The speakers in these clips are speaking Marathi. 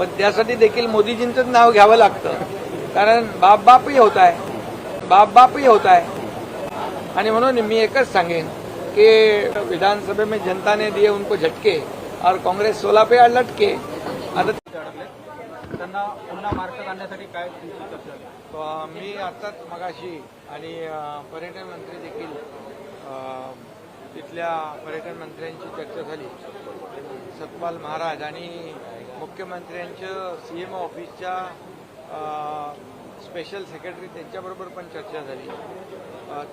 पण त्यासाठी देखील मोदीजींचंच नाव घ्यावं लागतं. कारण बाप बापही होत आहे. बाप बापही होत आहे. आणि म्हणून मी एकच सांगेन कि विधानसभा में जनता ने दिए उनको झटके और काँग्रेस सोला पे लटके. आता त्यांना पुन्हा मार्ग आणण्यासाठी काय मी आताच मगाशी आणि पर्यटन मंत्री देखील तिथल्या पर्यटन मंत्र्यांची चर्चा झाली. सतपाल महाराज आणि मुख्यमंत्र्यांचं सीएम ऑफिसच्या अ, स्पेशल सेक्रेटरी त्यांच्याबरोबर पण चर्चा झाली.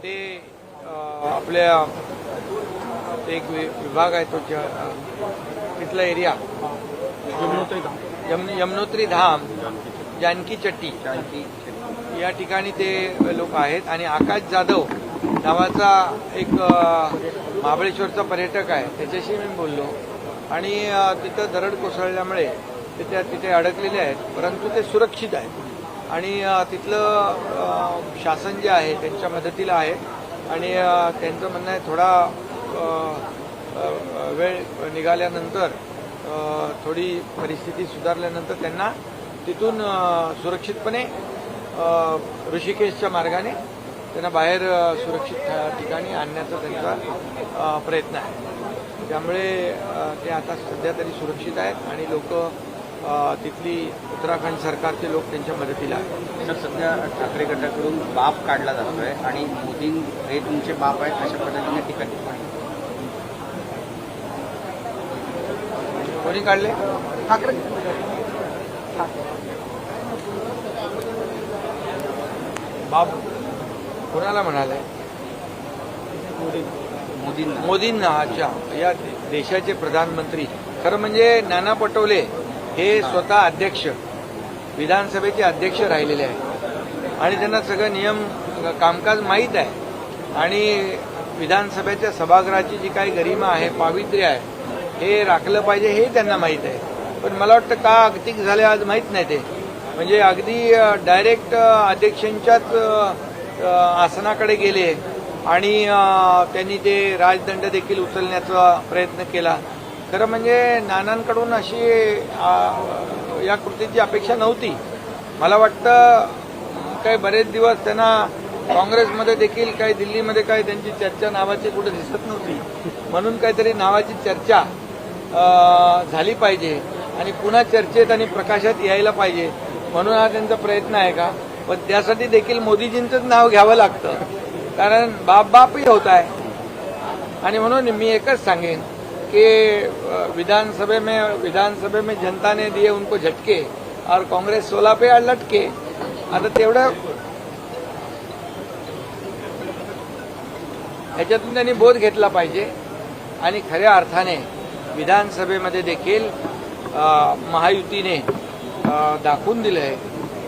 ते आपल्या एक विभाग आहे तो तिथला एरिया यमुनोत्री धाम. यम यमुनोत्री धाम जानकी चट्टी. या ठिकाणी ते लोक आहेत आणि आकाश जाधव नावाचा एक महाबळेश्वरचा पर्यटक आहे. त्याच्याशी मी बोललो. आणि तिथं दरड कोसळल्यामुळे ते त्या तिथे अडकलेले आहेत परंतु ते सुरक्षित आहेत. आणि तिथलं शासन जे आहे त्यांच्या मदतीला आहे. आणि त्यांचं म्हणणं आहे थोडा वेळ निघाल्यानंतर थोडी परिस्थिती सुधारल्यानंतर त्यांना तिथून सुरक्षितपणे ऋषिकेशच्या मार्गाने त्यांना बाहेर सुरक्षित ठिकाणी आणण्याचा त्यांचा प्रयत्न आहे. त्यामुळे ते आता सध्या तरी सुरक्षित आहेत आणि लोक तिथली उत्तराखंड सरकारचे लोक त्यांच्या मदतीला आहेत. तर सध्या ठाकरे गटाकडून बाप काढला जातोय आणि मोदी हे तुमचे बाप आहेत अशा पद्धतीने टीका कोणी काढले? ठाकरे. बाब कोणाला म्हणाले? मोदींना. मोदींना अच्छा. या देशाचे प्रधानमंत्री. खरं म्हणजे नाना पटोले हे स्वतः अध्यक्ष विधानसभेचे अध्यक्ष राहिलेले आहेत. आणि त्यांना सगळं नियम कामकाज माहीत आहे. आणि विधानसभेच्या सभागृहाची जी काही गरिमा आहे पावित्र्य आहे हे राखलं पाहिजे हे त्यांना माहीत आहे. पण मला वाटतं का अगतिक झाले आज माहीत नाही ते. म्हणजे अगदी डायरेक्ट अध्यक्षांच्याच आसनाकडे गेले. आणि त्यांनी ते राजदंड देखील उचलण्याचा प्रयत्न केला. खरं म्हणजे नानांकडून अशी या कृतीची अपेक्षा नव्हती. मला वाटतं काही बरेच दिवस त्यांना काँग्रेसमध्ये देखील काही दिल्लीमध्ये काही त्यांची चर्चा नावाची कुठे दिसत नव्हती. म्हणून काहीतरी नावाची चर्चा झाली पाहिजे आणि पुन्हा चर्चेत आणि प्रकाशात यायला पाहिजे. म्हणून हा त्यांचा प्रयत्न आहे का? पण त्यासाठी देखील मोदीजींचंच नाव घ्यावं लागतं. कारण बाप बापही होत आहे. आणि म्हणून मी एकच सांगेन कि अ, विधानसभा में विधानसभा में जनता ने दिए उनको झटके और कांग्रेस सोलह पे लटके. आता तेवढं ह्याच्यातून त्यांनी बोध घेतला पाहिजे. आणि खऱ्या अर्थाने विधानसभेमध्ये देखील महायुतीने दाखवून दिलं आहे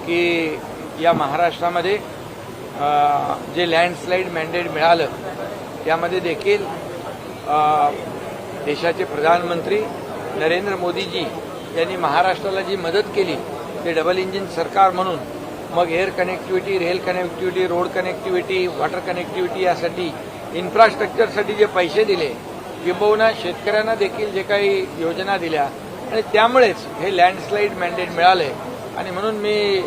की या महाराष्ट्रामध्ये जे लँडस्लाईड मॅन्डेट मिळालं त्यामध्ये देखील देशाचे प्रधानमंत्री नरेंद्र मोदीजी यांनी महाराष्ट्राला जी मदत केली ते डबल इंजिन सरकार म्हणून मग air connectivity rail connectivity road connectivity water connectivity यासाठी इन्फ्रास्ट्रक्चरसाठी जे पैसे दिले किंबहुना शेतकऱ्यांना देखील जे काही योजना दिल्या आणि त्यामुळेच हे लँडस्लाईड मॅन्डेट मिळाले. आणि म्हणून मी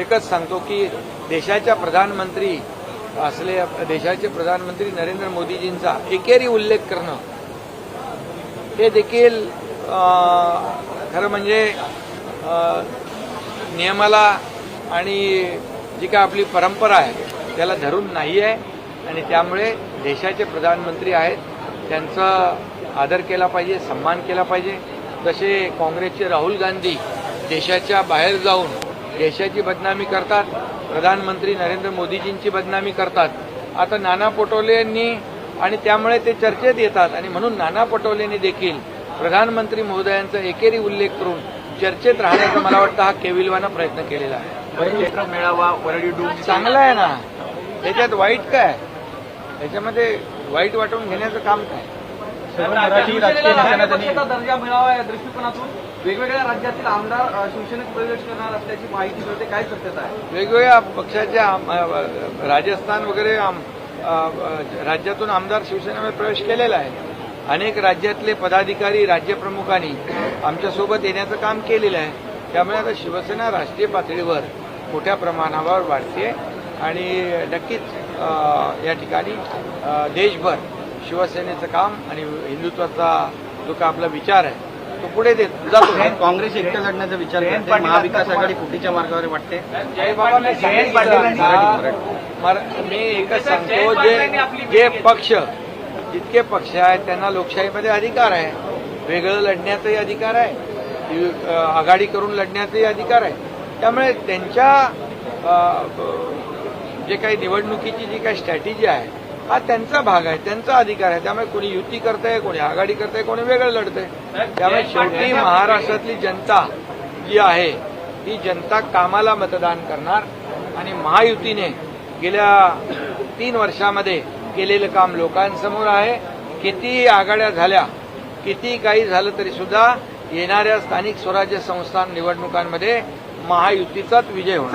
एकच सांगतो की देशाच्या प्रधानमंत्री असले देशाचे प्रधानमंत्री नरेंद्र मोदीजींचा एकेरी उल्लेख करणं हे देखील खरं म्हणजे नियमाला आणि जी काय आपली परंपरा आहे त्याला धरून नाही आहे आणि त्यामुळे देशाचे प्रधानमंत्री आहेत त्यांचा आदर केला पाहिजे सन्मान केला पाहिजे. जसे काँग्रेसचे राहुल गांधी देशाच्या बाहेर जाऊन देशाची बदनामी करतात प्रधानमंत्री नरेंद्र मोदीजींची बदनामी करतात. आता नाना पटोले यांनी आणि त्यामुळे ते चर्चेत येतात आणि म्हणून नाना पटोलेंनी देखील प्रधानमंत्री महोदयांचा एकेरी उल्लेख करून चर्चेत राहण्याचा मला वाटतं हा केविलवाना प्रयत्न केलेला आहे. मेळावा चांगला आहे ना? त्याच्यात वाईट काय? त्याच्यामध्ये वाईट वाटून घेण्याचं काम काय? मराठी राजकीय नेत्यांना त्यांनी पक्षाचा दर्जा मिळावा या दृष्टिकोनातून वेगवेगळ्या राज्यातील आमदार शिवसेनेत प्रवेश करणार असल्याची माहिती मिळते. काय सत्यता आहे? वेगवेगळ्या पक्षाच्या राजस्थान वगैरे राज्यातून आमदार शिवसेनेमध्ये प्रवेश केलेला आहे. अनेक राज्यातले पदाधिकारी राज्यप्रमुखांनी आमच्यासोबत येण्याचं काम केलेलं आहे. त्यामुळे आता शिवसेना राष्ट्रीय पातळीवर मोठ्या प्रमाणावर वाढते आणि नक्कीच या ठिकाणी देशभर शिवसेनेचं काम आणि हिंदुत्वाचा जो का आपला विचार आहे तो पुढे देत जातो. काँग्रेस एकटं लढण्याचा विचार करते. महाविकास आघाडी फुटीच्या मार्गावर वाटते? मर- मी एकच सांगतो जे जे पक्ष जितके पक्ष आहेत त्यांना लोकशाहीमध्ये अधिकार आहे. वेगळं लढण्याचाही अधिकार आहे. आघाडी करून लढण्याचाही अधिकार आहे. त्यामुळे त्यांच्या जे काही निवडणुकीची जी काही स्ट्रॅटेजी आहे हा त्यांचा भाग आहे त्यांचा अधिकार आहे. त्यामुळे कोणी युती करतंय कोणी आघाडी करतंय कोणी वेगळं लढतंय. त्यामुळे शेवटी महाराष्ट्रातली जनता जी आहे ही जनता कामाला मतदान करणार आणि महायुतीने गेल्या तीन वर्षामध्ये केलेलं काम लोकांसमोर आहे. किती आघाड्या झाल्या किती काही झालं तरी सुद्धा येणाऱ्या स्थानिक स्वराज्य संस्था निवडणुकांमध्ये महायुतीचाच विजय होणार.